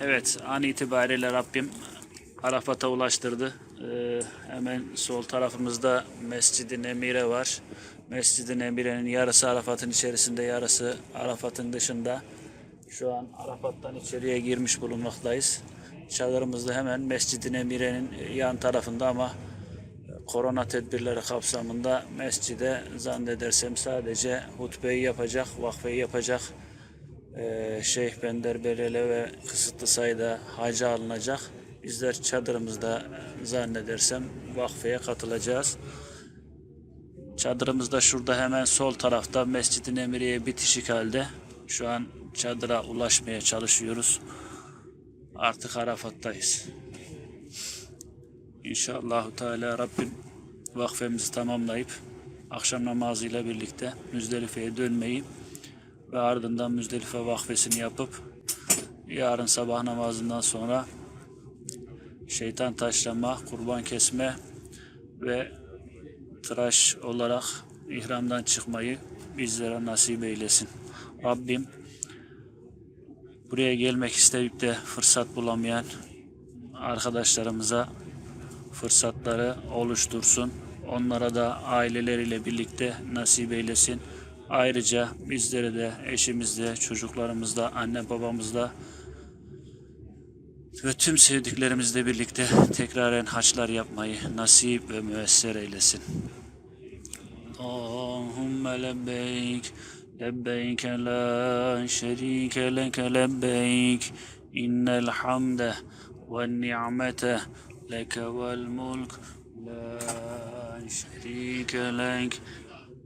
Evet, an itibariyle Rabbim Arafat'a ulaştırdı. Ee, hemen sol tarafımızda Mescid-i Emire var. Mescid-i Emire'nin yarısı Arafat'ın içerisinde, yarısı Arafat'ın dışında. Şu an Arafat'tan içeriye girmiş bulunmaktayız. Çadırımız da hemen Mescid-i Emire'nin yan tarafında ama korona tedbirleri kapsamında mescide zannedersem sadece hutbeyi yapacak, vakfeyi yapacak ee, Şeyh Bender Belele ve kısıtlı sayıda hacı alınacak. Bizler çadırımızda zannedersem vakfeye katılacağız. Çadırımız da şurada hemen sol tarafta Mescid-i Emiriye bitişik halde. Şu an çadıra ulaşmaya çalışıyoruz. Artık Arafat'tayız. İnşallah Teala Rabbim vakfemizi tamamlayıp akşam namazıyla birlikte Müzdelife'ye dönmeyi ve ardından Müzdelife vakfesini yapıp yarın sabah namazından sonra şeytan taşlama, kurban kesme ve tıraş olarak ihramdan çıkmayı bizlere nasip eylesin. Rabbim buraya gelmek isteyip de fırsat bulamayan arkadaşlarımıza fırsatları oluştursun. Onlara da aileleriyle birlikte nasip eylesin. Ayrıca bizlere de, eşimizde, çocuklarımızda, anne babamızda ve tüm sevdiklerimizle birlikte tekraren haçlar yapmayı nasip ve müesser eylesin. Allahümme lebbeyk lebbeyk la şerike leke lebbeyk innel hamde ve ni'mete leke vel mulk la şerike lek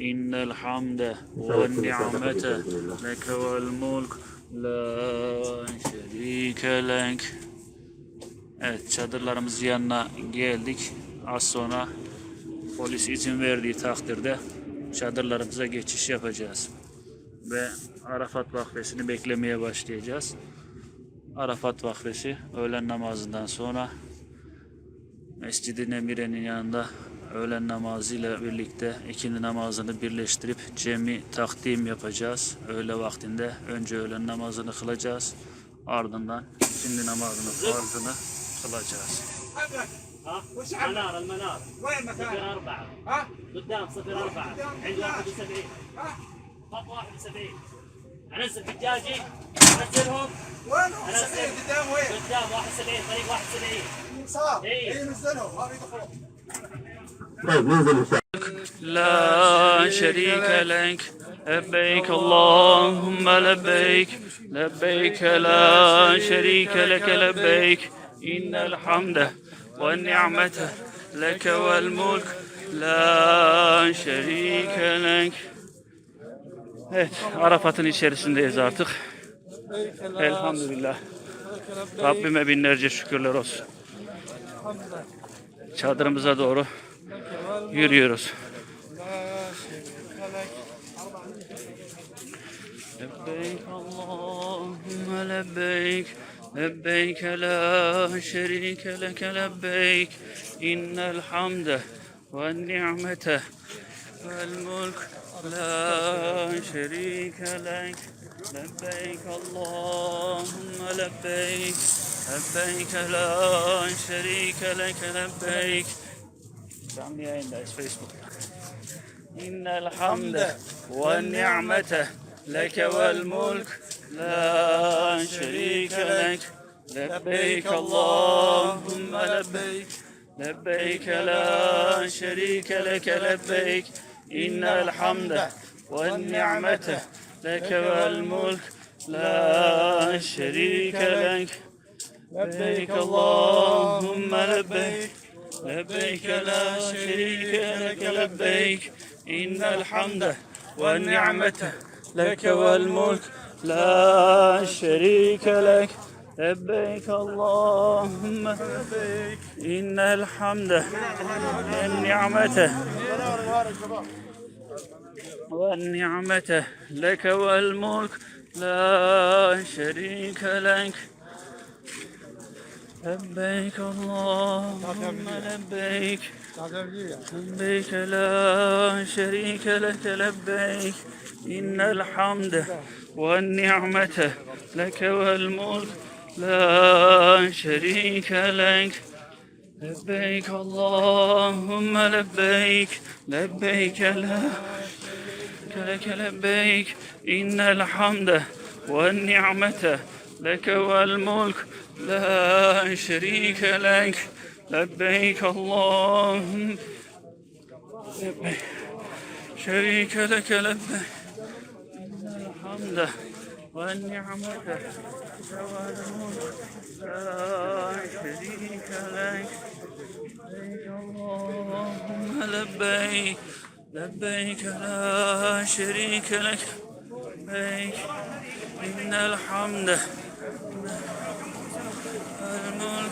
إن الحمد والنعمة لك والملك لا şerike lek. Evet çadırlarımız yanına geldik. Az sonra polis izin verdiği takdirde çadırlarımıza geçiş yapacağız. Ve Arafat vakfesini beklemeye başlayacağız. Arafat vakfesi öğlen namazından sonra Mescid-i Nemire'nin yanında öğlen namazıyla birlikte ikindi namazını birleştirip cemi takdim yapacağız. Öğle vaktinde önce öğlen namazını kılacağız. Ardından ikindi namazını farzını kılacağız. ها منار المنار وين صفر مكان؟ أربعة ها؟ قدام صفر أربعة عند واحد وسبعين ها؟ خط واحد وسبعين أنزل دجاجي أنزلهم وين أنا سبعين أنزل. قدام وين؟ قدام واحد وسبعين طريق واحد وسبعين صار إيه. اي نزلهم ما بيدخلوا لا شريك لك لبيك اللهم لبيك لبيك لا شريك لك لبيك إن الحمد والنعمة لك والملك لا şerike lek. Evet, Arafat'ın içerisindeyiz artık. Elhamdülillah. Rabbime binlerce şükürler olsun. Çadırımıza doğru yürüyoruz. لبيك اللهم لبيك لبيك لا شريك لك لبيك. إن الحمد والنعمة والملك لا شريك لك. لبيك اللهم لبيك لبيك لا شريك لك لبيك. فيسبوك. إن الحمد والنعمة لك والملك لا شريك لك. لبيك اللهم لبيك لبيك لا شريك لك لبيك. إن الحمد والنعمة لك والملك لا شريك لك. لبيك اللهم لبيك. لبيك لا شريك لك لبيك إن الحمد والنعمة لك والملك لا شريك لك. لبيك اللهم إن الحمد والنعمة والنعمة لك والملك لا شريك لك. لبيك اللهم لبيك. لبيك لا شريك لك لبيك. إن الحمد والنعمة لك والملك لا شريك لك. لبيك اللهم لبيك. لبيك لا لك لبيك. إن الحمد والنعمة لك والملك لا شريك لك لبيك اللهم شريك لك لبيك الحمد والنعمة لا شريك لك اللهم لبيك لبيك لا شريك لك لبيك إن الحمد والملك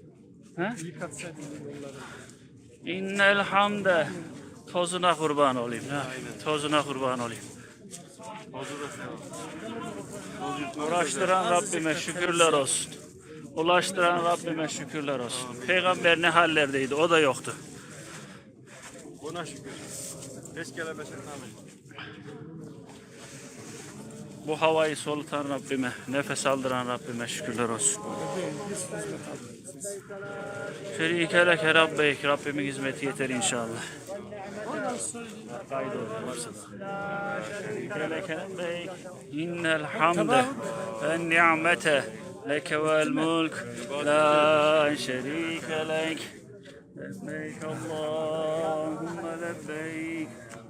Ha? İnnel hamde tozuna kurban olayım. Ha? Tozuna kurban olayım. Uğraştıran Rabbime şükürler olsun. Ulaştıran Rabbime şükürler olsun. Peygamber ne hallerdeydi o da yoktu. Buna şükür. Keşke beşer Bu havayı solutan Rabbime, nefes aldıran Rabbime şükürler olsun. Şerike leke rabbeyk. Rabbimin hizmeti yeter inşallah. Kaydı varsa da. Şerike leke rabbeyk. İnnel hamde ve ni'mete leke vel mulk la şerike lek. لبيك اللهم لبيك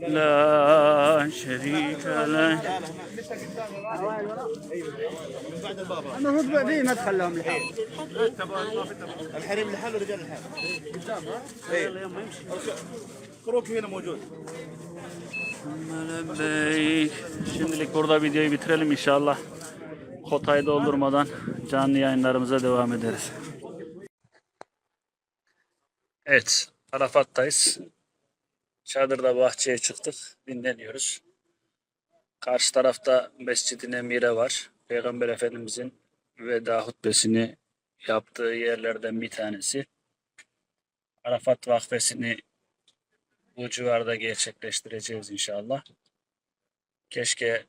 لا شريك لك المفروض ذي ما تخلوهم لحال الحريم لحاله ورجال لحاله ايه كروك هنا موجود Lebeyk. Şimdilik burada videoyu bitirelim inşallah. Kotayı doldurmadan canlı yayınlarımıza devam ederiz. Evet, Arafat'tayız. Çadırda bahçeye çıktık, dinleniyoruz. Karşı tarafta Mescid-i Nemire var. Peygamber Efendimizin veda hutbesini yaptığı yerlerden bir tanesi. Arafat vakfesini bu civarda gerçekleştireceğiz inşallah. Keşke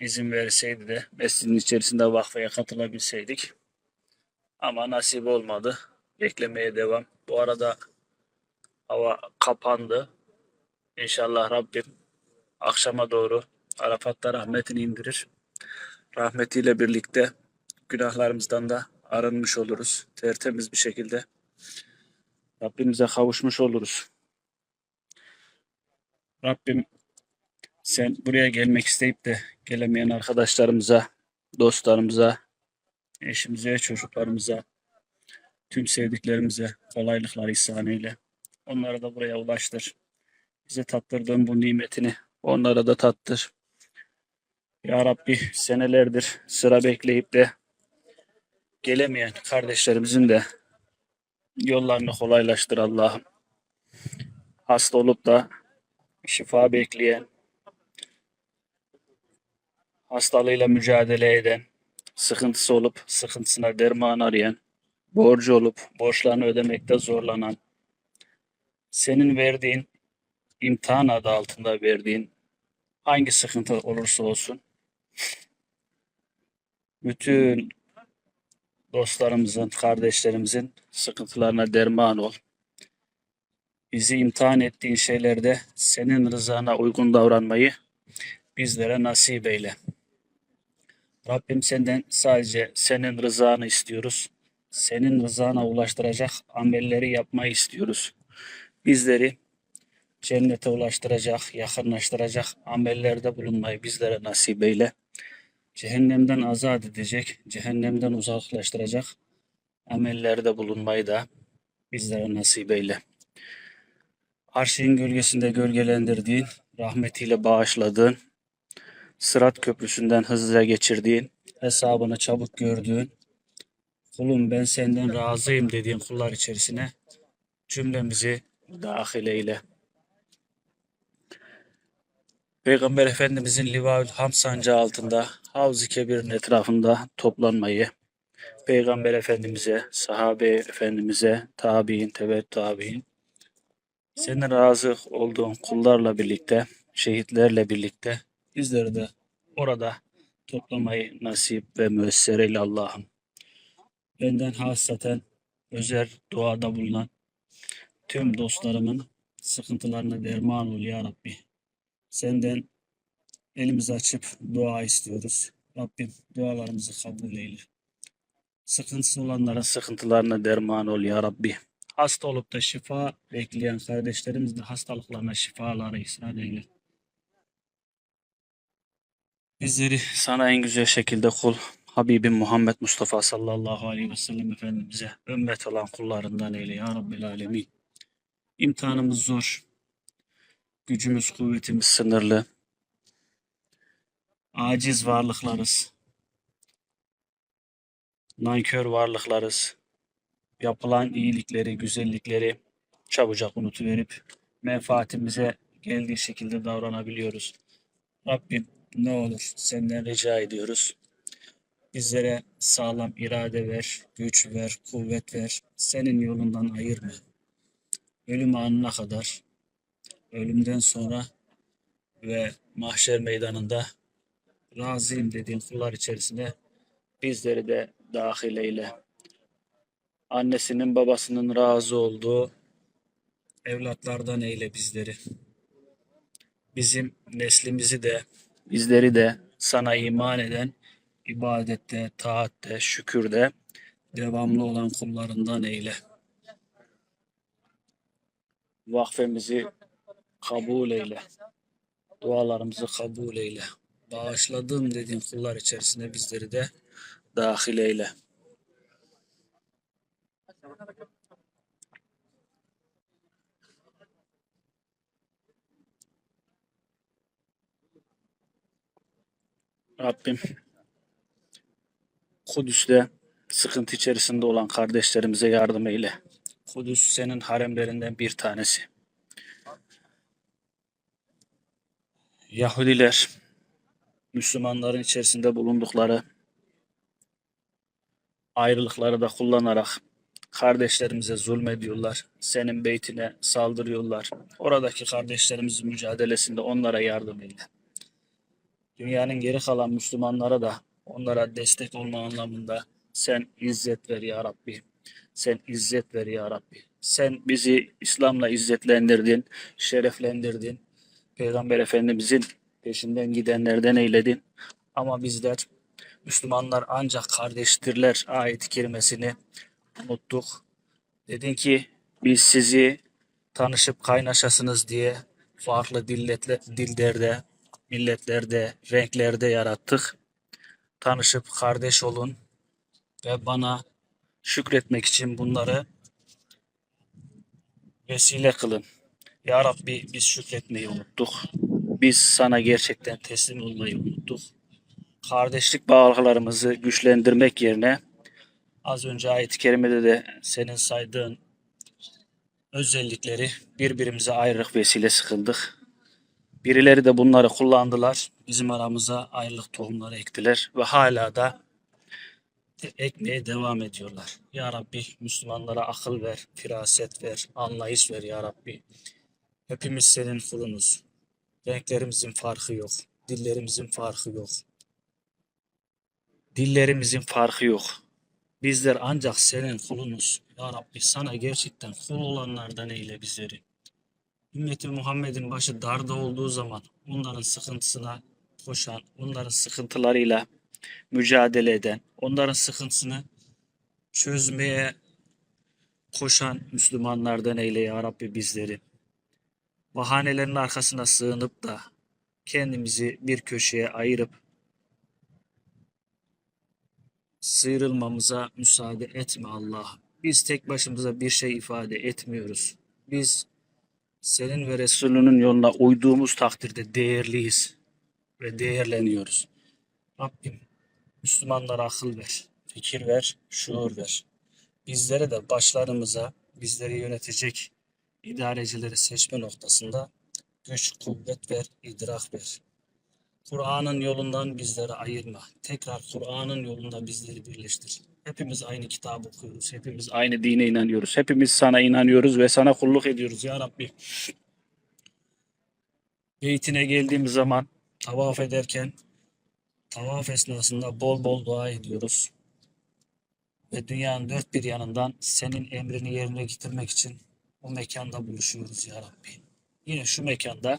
izin verseydi de mescidin içerisinde vakfaya katılabilseydik. Ama nasip olmadı. Beklemeye devam. Bu arada hava kapandı. İnşallah Rabbim akşama doğru Arafat'ta rahmetini indirir. Rahmetiyle birlikte günahlarımızdan da arınmış oluruz. Tertemiz bir şekilde Rabbimize kavuşmuş oluruz. Rabbim sen buraya gelmek isteyip de gelemeyen arkadaşlarımıza, dostlarımıza, eşimize, çocuklarımıza, tüm sevdiklerimize kolaylıklar ihsan eyle. Onlara da buraya ulaştır. Bize tattırdığın bu nimetini onlara da tattır. Ya Rabbi senelerdir sıra bekleyip de gelemeyen kardeşlerimizin de yollarını kolaylaştır Allah'ım. Hasta olup da şifa bekleyen, hastalığıyla mücadele eden, sıkıntısı olup sıkıntısına derman arayan, borcu olup borçlarını ödemekte zorlanan, senin verdiğin imtihan adı altında verdiğin hangi sıkıntı olursa olsun bütün dostlarımızın, kardeşlerimizin sıkıntılarına derman ol. Bizi imtihan ettiğin şeylerde senin rızana uygun davranmayı bizlere nasip eyle. Rabbim senden sadece senin rızanı istiyoruz. Senin rızana ulaştıracak amelleri yapmayı istiyoruz. Bizleri cennete ulaştıracak, yakınlaştıracak amellerde bulunmayı bizlere nasip eyle. Cehennemden azat edecek, cehennemden uzaklaştıracak amellerde bulunmayı da bizlere nasip eyle. Arşın gölgesinde gölgelendirdiğin, rahmetiyle bağışladığın, Sırat köprüsünden hızlıca geçirdiğin, hesabını çabuk gördüğün, kulum ben senden razıyım dediğin kullar içerisine cümlemizi dahil eyle. Peygamber Efendimizin Livaül Ham sancağı altında Havz-ı Kebir'in etrafında toplanmayı, Peygamber Efendimiz'e, sahabe Efendimiz'e, tabi'in, tebet tabi'in, senin razı olduğun kullarla birlikte, şehitlerle birlikte bizleri de orada toplamayı nasip ve müessere eyle Allah'ım. Benden hasaten özel duada bulunan tüm dostlarımın sıkıntılarına derman ol ya Rabbi. Senden elimizi açıp dua istiyoruz. Rabbim dualarımızı kabul eyle. Sıkıntısı olanların sıkıntılarına derman ol ya Rabbi. Hasta olup da şifa bekleyen kardeşlerimiz de hastalıklarına şifaları ihsan eyle. Bizleri sana en güzel şekilde kul Habibim Muhammed Mustafa sallallahu aleyhi ve sellem Efendimiz'e ümmet olan kullarından eyle ya Rabbil Alemin. İmtihanımız zor. Gücümüz, kuvvetimiz sınırlı. Aciz varlıklarız. Nankör varlıklarız. Yapılan iyilikleri, güzellikleri çabucak unutuverip menfaatimize geldiği şekilde davranabiliyoruz. Rabbim ne olur senden rica ediyoruz. Bizlere sağlam irade ver, güç ver, kuvvet ver. Senin yolundan ayırma. Ölüm anına kadar, ölümden sonra ve mahşer meydanında razıyım dediğin kullar içerisine bizleri de dahil eyle. Annesinin babasının razı olduğu evlatlardan eyle bizleri. Bizim neslimizi de bizleri de sana iman eden ibadette, taatte, şükürde devamlı olan kullarından eyle. Vakfemizi kabul eyle. Dualarımızı kabul eyle. Bağışladım dediğin kullar içerisine bizleri de dahil eyle. Rabbim Kudüs'te sıkıntı içerisinde olan kardeşlerimize yardım eyle. Kudüs senin haremlerinden bir tanesi. Yahudiler Müslümanların içerisinde bulundukları ayrılıkları da kullanarak kardeşlerimize zulmediyorlar. Senin beytine saldırıyorlar. Oradaki kardeşlerimizin mücadelesinde onlara yardım eyle. Dünyanın geri kalan Müslümanlara da onlara destek olma anlamında sen izzet ver ya Rabbi. Sen izzet ver ya Rabbi. Sen bizi İslam'la izzetlendirdin, şereflendirdin. Peygamber Efendimizin peşinden gidenlerden eyledin. Ama bizler Müslümanlar ancak kardeştirler ayet-i kerimesini unuttuk. Dedin ki biz sizi tanışıp kaynaşasınız diye farklı dilletle, dillerde, milletlerde, renklerde yarattık. Tanışıp kardeş olun ve bana şükretmek için bunları vesile kılın. Ya Rabbi biz şükretmeyi unuttuk. Biz sana gerçekten teslim olmayı unuttuk. kardeşlik bağlarımızı güçlendirmek yerine az önce ayet-i kerimede de senin saydığın özellikleri birbirimize ayrılık vesilesi kıldık. Birileri de bunları kullandılar. Bizim aramıza ayrılık tohumları ektiler ve hala da ekmeye devam ediyorlar. Ya Rabbi Müslümanlara akıl ver, firaset ver, anlayış ver Ya Rabbi. Hepimiz senin kulunuz. Renklerimizin farkı yok. Dillerimizin farkı yok. Dillerimizin farkı yok. Bizler ancak senin kulunuz. Ya Rabbi sana gerçekten kul olanlardan eyle bizleri. Ümmeti Muhammed'in başı darda olduğu zaman onların sıkıntısına koşan, onların sıkıntılarıyla mücadele eden, onların sıkıntısını çözmeye koşan Müslümanlardan eyle ya Rabbi bizleri. Bahanelerin arkasına sığınıp da kendimizi bir köşeye ayırıp sıyrılmamıza müsaade etme Allah. Biz tek başımıza bir şey ifade etmiyoruz. Biz senin ve Resulünün yoluna uyduğumuz takdirde değerliyiz ve değerleniyoruz. Rabbim Müslümanlara akıl ver, fikir ver, şuur ver. Bizlere de başlarımıza bizleri yönetecek idarecileri seçme noktasında güç, kuvvet ver, idrak ver. Kur'an'ın yolundan bizleri ayırma. Tekrar Kur'an'ın yolunda bizleri birleştir. Hepimiz aynı kitabı okuyoruz. Hepimiz aynı dine inanıyoruz. Hepimiz sana inanıyoruz ve sana kulluk ediyoruz ya Rabbi. Beytine geldiğimiz zaman tavaf ederken tavaf esnasında bol bol dua ediyoruz. Ve dünyanın dört bir yanından senin emrini yerine getirmek için o mekanda buluşuyoruz ya Rabbi. Yine şu mekanda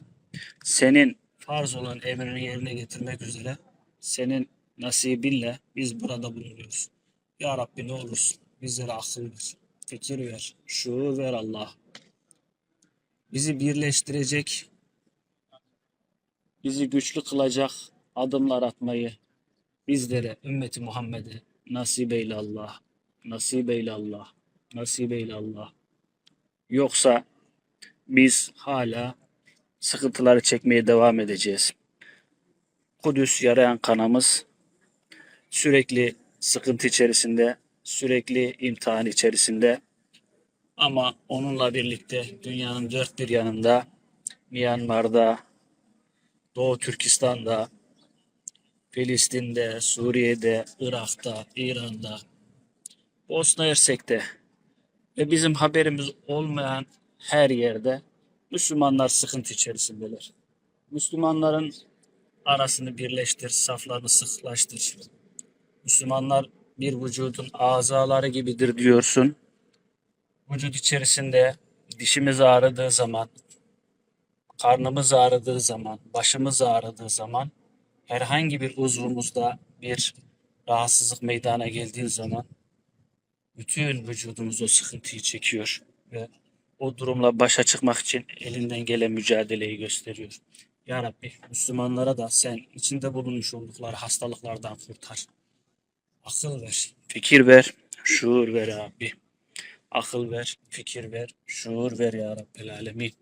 senin farz olan emrini yerine getirmek üzere senin nasibinle biz burada bulunuyoruz. Ya Rabbi ne olursun bizlere akıl ver, fikir ver, şuur ver Allah. Bizi birleştirecek, bizi güçlü kılacak adımlar atmayı bizlere, ümmeti Muhammed'e nasip eyle Allah. Nasip eyle Allah. Nasip eyle Allah. Yoksa biz hala sıkıntıları çekmeye devam edeceğiz. Kudüs yarayan kanamız sürekli sıkıntı içerisinde, sürekli imtihan içerisinde ama onunla birlikte dünyanın dört bir yanında Myanmar'da, Doğu Türkistan'da, Filistin'de, Suriye'de, Irak'ta, İran'da, Bosna Hersek'te ve bizim haberimiz olmayan her yerde Müslümanlar sıkıntı içerisindeler. Müslümanların arasını birleştir, saflarını sıklaştır. Müslümanlar bir vücudun azaları gibidir diyorsun. Vücut içerisinde dişimiz ağrıdığı zaman, karnımız ağrıdığı zaman, başımız ağrıdığı zaman, herhangi bir uzvumuzda bir rahatsızlık meydana geldiği zaman bütün vücudumuz o sıkıntıyı çekiyor ve o durumla başa çıkmak için elinden gelen mücadeleyi gösteriyor. Ya Rabbi Müslümanlara da sen içinde bulunmuş oldukları hastalıklardan kurtar. Akıl ver, fikir ver, şuur ver Rabbi. Akıl ver, fikir ver, şuur ver ya Rabbel Alemin.